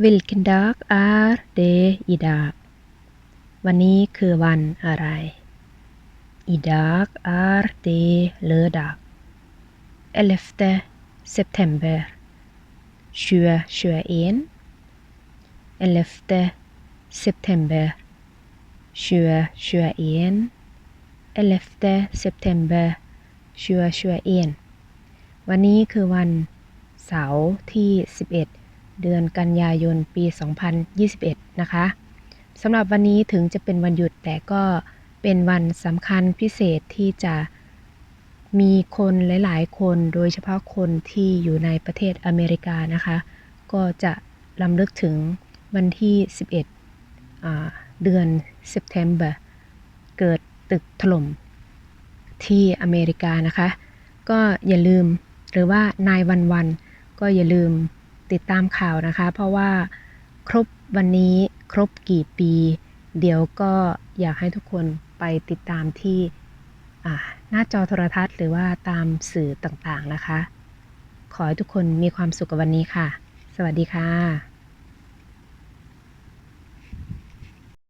Vilken dag är det idag วันนี้คือวันอะไร Idag är det lördag 11 september 2021 11 september 2021 11 september 2021วันนี้คือวันเสาร์ที่ 11 เดือนกันยายนปี 2021 นะคะสำหรับวันนี้ถึงจะเป็นวันหยุดแต่ก็เป็นวันสำคัญพิเศษที่จะมีคนหลาย ๆ คนโดยเฉพาะคนที่อยู่ในประเทศอเมริกานะคะ ก็จะลำลึกถึงวันที่ 11อ่าเดือน September เกิดตึกถล่มที่อเมริกานะคะ ก็อย่าลืมหรือว่านายวันวันก็อย่าลืม ติดตามข่าวนะคะ เพราะว่าครบวันนี้ครบกี่ปี เดี๋ยวก็อยากให้ทุกคนไปติดตามที่หน้าจอโทรทัศน์ หรือว่าตามสื่อต่างๆนะคะ ขอให้ทุกคนมีความสุขกับวันนี้ค่ะ สวัสดีค่ะ